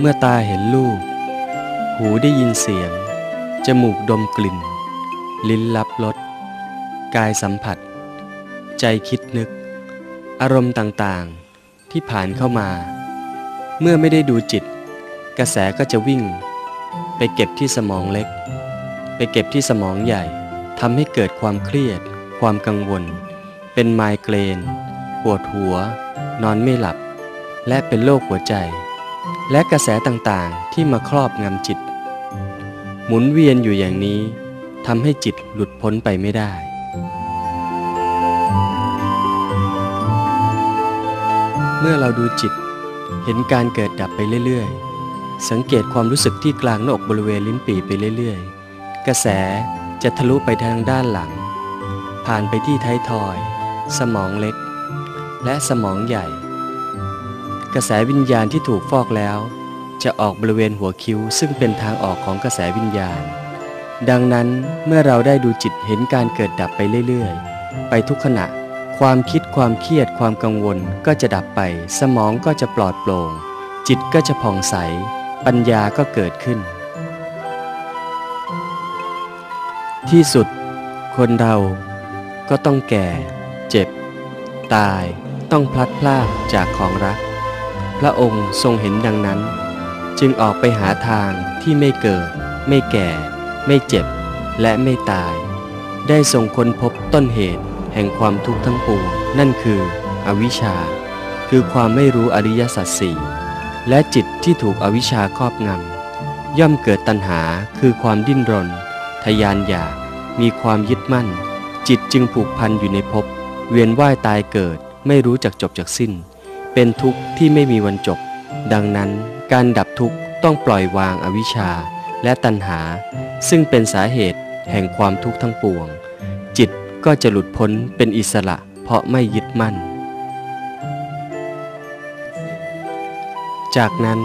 เมื่อตาเห็นรูปหูได้ยินเสียง จมูกดมกลิ่น ลิ้นรับรส กายสัมผัส ใจคิดนึก อารมณ์ต่างๆ ที่ผ่านเข้ามา เมื่อไม่ได้ดูจิต กระแสก็จะวิ่ง ไปเก็บที่สมองเล็ก ไปเก็บที่สมองใหญ่ ทำให้เกิดความเครียด ความกังวล เป็นไมเกรน ปวดหัว นอนไม่หลับ และเป็นโรคหัวใจ และกระแสต่างๆที่มาครอบงำจิต หมุนเวียนอยู่อย่างนี้ทำให้จิตหลุดพ้นไปไม่ได้เมื่อเราดูจิต เห็นการเกิดดับไปเรื่อยๆ สังเกตความรู้สึกที่กลางหน้าอกบริเวณลิ้นปี่ไปเรื่อยๆ กระแสจะทะลุไปทางด้านหลัง ผ่านไปที่ท้ายทอย สมองเล็ก และสมองใหญ่ กระแสวิญญาณที่ถูกฟอกแล้ว จะออกบริเวณหัวคิ้วซึ่งเป็นทางออกของกระแสวิญญาณ ดังนั้นเมื่อเราได้ดูจิตเห็นการเกิดดับไปเรื่อยๆ ไปทุกขณะ ความคิดความเครียดความกังวลก็จะดับไป สมองก็จะปลอดโปร่ง จิตก็จะผ่องใส ปัญญาก็เกิดขึ้น ที่สุด คนเราก็ต้องแก่ เจ็บ ตาย ต้องพลัดพรากจากของรัก พระองค์ทรงเห็นดังนั้น จึงออกไปหาทางที่ไม่เกิด ไม่แก่ ไม่เจ็บ และไม่ตาย ได้ทรงค้นพบต้นเหตุแห่งความทุกข์ทั้งปวงนั่นคืออวิชชา คือความไม่รู้อริยสัจสี่และจิตที่ถูกอวิชชาครอบงำย่อมเกิดตัณหาคือความดิ้นรน ทยานอยากมีความยึดมั่น จิตจึงผูกพันอยู่ในภพเวียนว่ายตายเกิดไม่รู้จักจบจากสิ้น เป็นทุกข์ที่ไม่มีวันจบ ดังนั้นการดับทุกข์ต้องปล่อยวางอวิชชาและตัณหา ซึ่งเป็นสาเหตุแห่งความทุกข์ทั้งปวง จิตก็จะหลุดพ้นเป็นอิสระเพราะไม่ยึดมั่น จากนั้น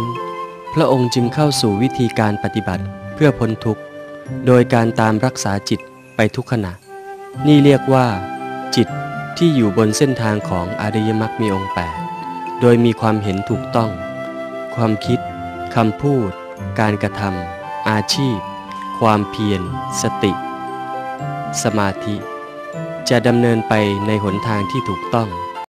พระองค์จึงเข้าสู่วิธีการปฏิบัติเพื่อพ้นทุกข์ โดยการตามรักษาจิตไปทุกขณะ นี่เรียกว่า จิตที่อยู่บนเส้นทางของอริยมรรคมีองค์แปด โดยมีความเห็นถูกต้อง ความคิดคำพูด การกระทำอาชีพ ความเพียร สติ สมาธิ จะดำเนินไปในหนทางที่ถูกต้อง